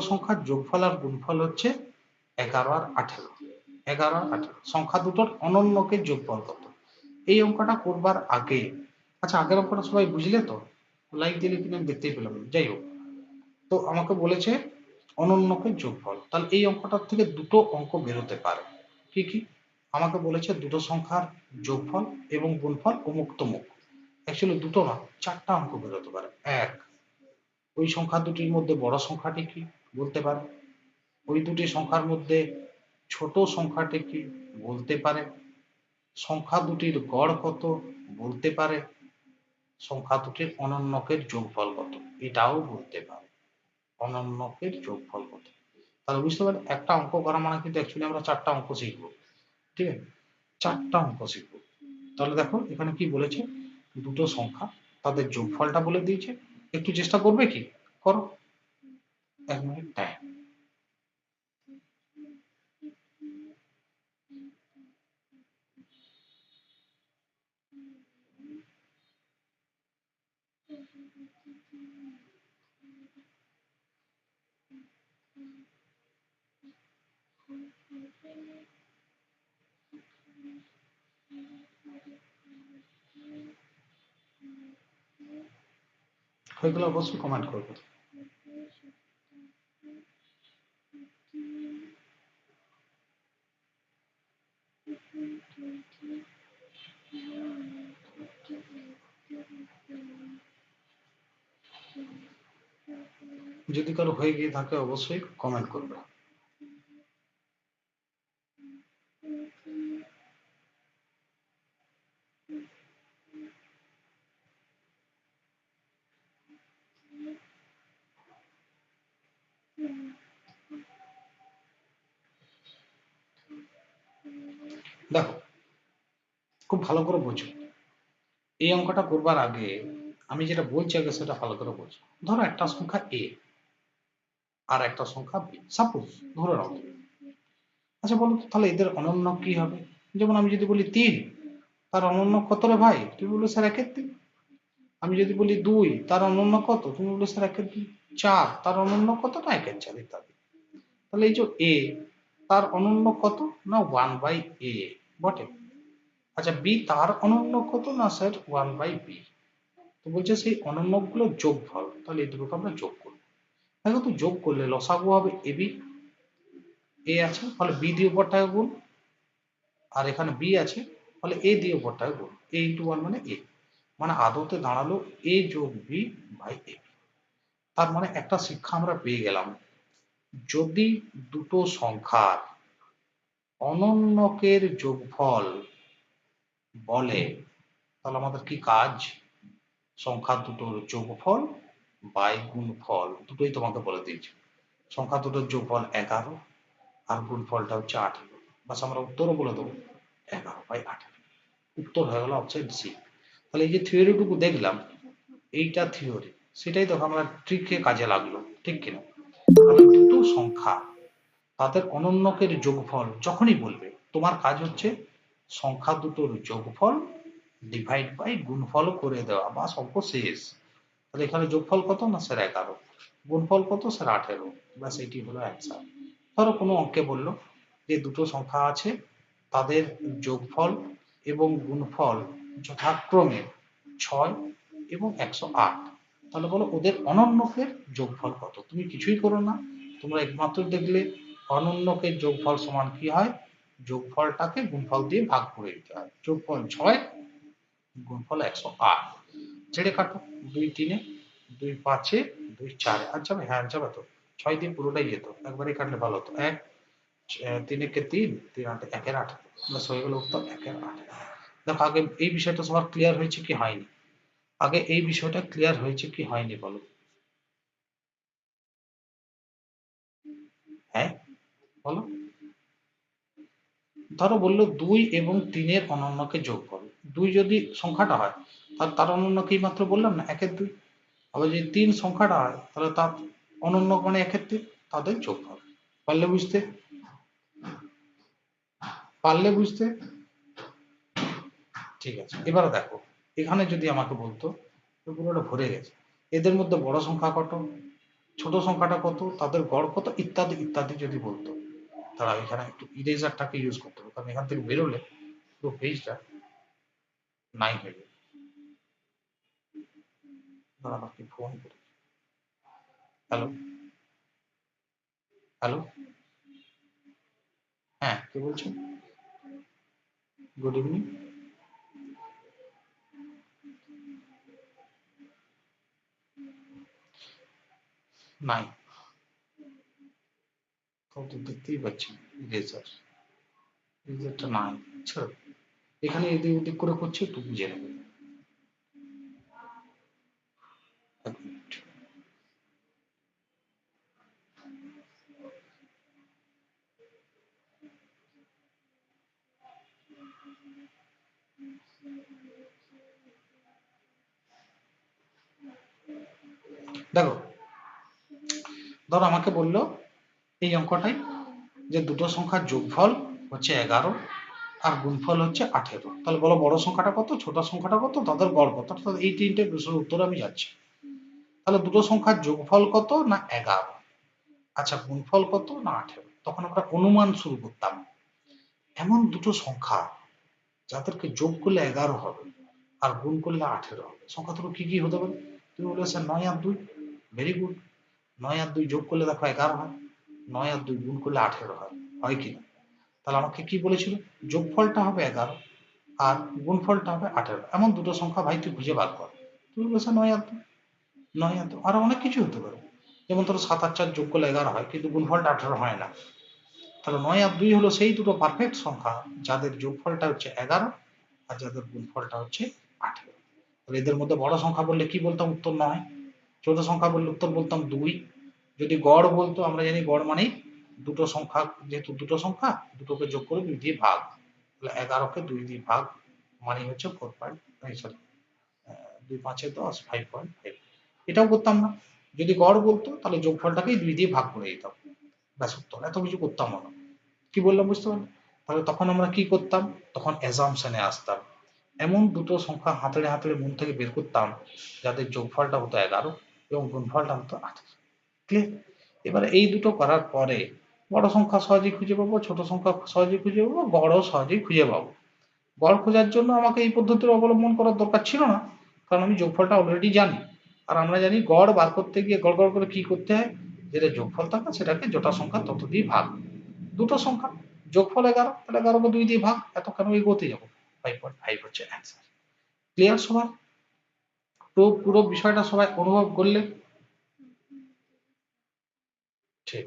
সংখ্যার যোগফল আর গুণফল হচ্ছে এগারো আর আঠেরো। এগারো আর আঠেরো। সংখ্যা দুটোর অনন্যকে যোগফল কত? এই অঙ্কটা করবার আগে আচ্ছা আগের অঙ্কটা সবাই বুঝলে তো? লাইক দিলে কিনা দেখতেই পেলাম যাই হোক। তো আমাকে বলেছে অনন্যকে যোগফল। তাহলে এই অঙ্কটার থেকে দুটো অঙ্ক বেরোতে পারে। কি কি? আমাকে বলেছে দুটো সংখ্যার যোগফল এবং গুণফল অমুক তমুক অ্যাকচুয়ালি দুটো না, চারটা অঙ্ক বেরোতে পারে। এক, ওই সংখ্যা দুটির মধ্যে বড় সংখ্যাটি কি? বলতে পারে। ওই দুটি সংখ্যার মধ্যে ছোট সংখ্যাটি কি বলতে পারে? সংখ্যা দুটির গড় কত বলতে পারে? সংখ্যা দুটির অনন্যকের যোগফল কত? এটাও বলতে পারে। অনন্যকের যোগফল কত? তাহলে বুঝতে পারলে একটা অঙ্ক করা মানে কিন্তু অ্যাকচুয়ালি আমরা চারটা অঙ্ক শিখব। ঠিক আছে? চারটা অঙ্ক শিখব। তাহলে দেখো, এখানে কি বলেছে? দুটো সংখ্যা তাদের যোগফলটা বলে দিয়েছে। একটু চেষ্টা করবে কি? করো। এক মিনিট টাইম হয়ে গেলে অবশ্যই কমেন্ট করবে। যদি কারও হয়ে গিয়ে থাকে, অবশ্যই কমেন্ট করবে। দেখো, খুব ভালো করে বোঝো। এই অঙ্কটা করবার আগে আমি যেটা বলছি আগে সেটা ভালো করে বোঝো। ধরো একটা সংখ্যা এ আর একটা সংখ্যা বি। সাপোজ ধরে নাও। আচ্ছা বলো তাহলে এদের অনন্য কি হবে? যেমন আমি যদি বলি তিন, তার অনন্য কত রে ভাই? তুমি বলল স্যার একের তিন। আমি যদি বলি দুই, তার অনন্য কত? তুমি বলল স্যার একের দুই চার, তার অনন্য কত না একের চার ইত্যাদি। তাহলে এই যে এ তার অনন্য কত না ওয়ান বাই এ বটে? আচ্ছা বি তার অনন্য কত না স্যার ওয়ান বাই বি তো বলছে সেই অনন্যগুলো যোগফল। তাহলে এই দুটোকে আমরা যোগ করব দেখো যোগ করলে, লসাগু হবে এ বি, এ আছে ফলে বি দিয়ে উপরটাকে গুণ, আর এখানে বি আছে ফলে এ দিয়ে উপরটাকে গুণ, এ ইন্টু ওয়ান মানে এ মানে আদতে দাঁড়াল এ যোগ বি বাই এ তার মানে একটা শিক্ষা আমরা পেয়ে গেলাম, যদি দুটো সংখ্যার অনন্যকের যোগফল বলে, তাহলে আমাদের কি কাজ? সংখ্যা দুটোর যোগফল বাই গুণফল দুটোই তোমাকে বলে দিয়েছি। সংখ্যা দুটোর যোগফল এগারো, আর গুণফলটা হচ্ছে আঠেরো। বাস আমরা উত্তরও বলে দেবো, এগারো বাই আঠেরো। উত্তর হয়ে গেল অপশন সি তাহলে এই যে থিওরিটুকু দেখলাম, এইটা থিওরি সেটাই দেখো আমরা ট্রিকে কাজে লাগল, ঠিক কিনা? দুটো সংখ্যা, তাদের অনন্যকের যোগফল যখনই বলবে, তোমার কাজ হচ্ছে সংখ্যা দুটোর যোগফল ডিভাইড বাই গুণফল করে দেওয়া বা অঙ্ক শেষ তাহলে এখানে যোগফল কত না স্যার এগারো? গুণফল কত? স্যার আঠেরো। ব্যাস, এইটি হলো অ্যান্সার ধরো কোনো অঙ্কে বলল যে দুটো সংখ্যা আছে, তাদের যোগফল এবং গুণফল যথাক্রমে ছয় এবং একশো আট। তাহলে বলো ওদের অনন্যকের যোগফল কত? তুমি কিছুই করো না। তোমরা একমাত্র দেখলে অনন্যকের যোগফল সমান কি হয়? যোগফলটাকে গুণফল দিয়ে ভাগ করে দিতে হয়। যোগফল ছয়, গুণফল একশো আট। ছেড়ে কাটো। দুই তিনে, দুই পাঁচে, দুই চারে। আর যাবে হ্যাঁ যাবে তো ছয় দিন পুরোটাই যেত একবারে কাটলে ভালো হতো। এক তিনে কে তিন তিন আটে, একের আট। ব্যাস হয়ে গেল উত্তর একের আট। দেখো, আগে এই বিষয়টা সবার ক্লিয়ার হয়েছে কি হয়নি? আগে এই বিষয়টা ক্লিয়ার হয়েছে কি হয়নি বলো? হ্যাঁ বলো। ধরো বলল দুই এবং তিনের অনন্যকে যোগ করো। দুই যদি সংখ্যাটা হয় তার তার অনন্যকেই মাত্র বললাম না? একের দুই। আবার যদি তিন সংখ্যাটা হয়, তাহলে তার অনন্য মানে একের তিন, তাদের যোগ হবে। পারলে বুঝতে? পারলে বুঝতে? ঠিক আছে, এবারে দেখো। এখানে যদি আমাকে বলতো পুরোটা ভরে গেছে। এদের মধ্যে বড় সংখ্যা কত? ছোট সংখ্যাটা কত? তাদের গড় কত? ইত্যাদি ইত্যাদি যদি বলতো। তারা এখানে একটু ইরেজারটাকে ইউজ করতে হবে কারণ এখান থেকে বেরোলে পুরো পেজটা নাই হয়ে আমাকে ফোন হ্যালো? হ্যালো? হ্যাঁ কে বলছেন? গুড ইভিনিং নাই। তাও তো দেখতেই পাচ্ছি ইরেজার ইরেজারটা নাই। ছাড়ো। এখানে এদিক ওদিক করে করছে, একটু বুঝে নেবে এক মিনিট দেখো, ধরো আমাকে বলল এই অঙ্কটাই যে দুটো সংখ্যার যোগফল হচ্ছে এগারো আর গুণফল হচ্ছে আঠেরো। তাহলে বলো বড় সংখ্যাটা কত, ছোট সংখ্যাটা কত, তাদের গড় কত? এই তিনটে প্রশ্নের উত্তর আমি যাচ্ছি। তাহলে দুটো সংখ্যার যোগফল কত না এগারো? আচ্ছা গুণফল কত না আঠেরো? তখন আমরা অনুমান শুরু করতাম। এমন দুটো সংখ্যা যাদেরকে যোগ করলে এগারো হবে আর গুণ করলে আঠেরো হবে। সংখ্যা দুটো কি কি হতে পারে? তুমি বলে স্যার নয় আর দুই। ভেরি গুড নয় আর দুই যোগ করলে দেখো এগারো হয়। নয় আর দুই গুণ করলে আঠেরো হয়। হয় কি না? তাহলে আমাকে কি বলেছিল? যোগফলটা হবে এগারো আর গুণফলটা হবে আঠেরো। এমন দুটো সংখ্যা ভাই তুই খুঁজে বার কর। তুমি বলেছ নয় আর দুই। নয় আর দুই। আরও অনেক কিছু হতে পারে। যেমন ধরো সাত আর চার যোগ করলে এগারো হয়, কিন্তু গুণফলটা আঠেরো হয় না। তাহলে নয় আর দুই হলো সেই দুটো পারফেক্ট সংখ্যা যাদের যোগফলটা হচ্ছে এগারো আর যাদের গুণফলটা হচ্ছে আঠেরো। তাহলে এদের মধ্যে বড় সংখ্যা বললে কি বলতাম? উত্তর নয়। ছোট সংখ্যা বললে উত্তর বলতাম দুই। যদি গড় বলতো, আমরা জানি গড় মানেই দুটো সংখ্যা, যেহেতু দুটো সংখ্যা, দুটোকে যোগ করে দুই দিয়ে ভাগ। তাহলে এগারোকে দুই দিয়ে ভাগ মানে হচ্ছে ফোর পয়েন্ট সরি দুই পাঁচে দশ ফাইভ পয়েন্ট ফাইভ এটাও করতাম না। যদি গড় বলতো, তাহলে যোগফলটাকেই দুই দিয়ে ভাগ করে দিতাম। ব্যাস উত্তর। এত কিছু করতাম না। কি বললাম, বুঝতে পারলে? তাহলে তখন আমরা কি করতাম? তখন অ্যাজামশনে আসতাম। এমন দুটো সংখ্যা হাতড়ে হাতড়ে মন থেকে বের করতাম, যাদের যোগফলটা হতো এগারো। এবং গুণফলটা হতো ক্লিয়ার এবারে এই দুটো করার পরে বড় সংখ্যা সহজেই খুঁজে পাবো, ছোট সংখ্যা সহজেই খুঁজে পাবো গড়ও সহজেই খুঁজে পাবো। গড় খোঁজার জন্য আমাকে এই পদ্ধতির অবলম্বন করার দরকার ছিল না, কারণ আমি যোগফলটা অলরেডি জানি। আর আমরা জানি গড় বার করতে গিয়ে গড় গড় করে কি করতে হয়? যেটা যোগফল থাকে সেটাকে জোটা সংখ্যা তত দিয়ে ভাগ। দুটো সংখ্যা, যোগফল এগারো, তাহলে এগারোকে দুই দিয়ে ভাগ এত কেন এগোতে যাব। ফাইভ পয়েন্ট ফাইভ হচ্ছে অ্যান্সার ক্লিয়ার সবাই তো পুরো বিষয়টা সবাই অনুভব করলে? ঠিক।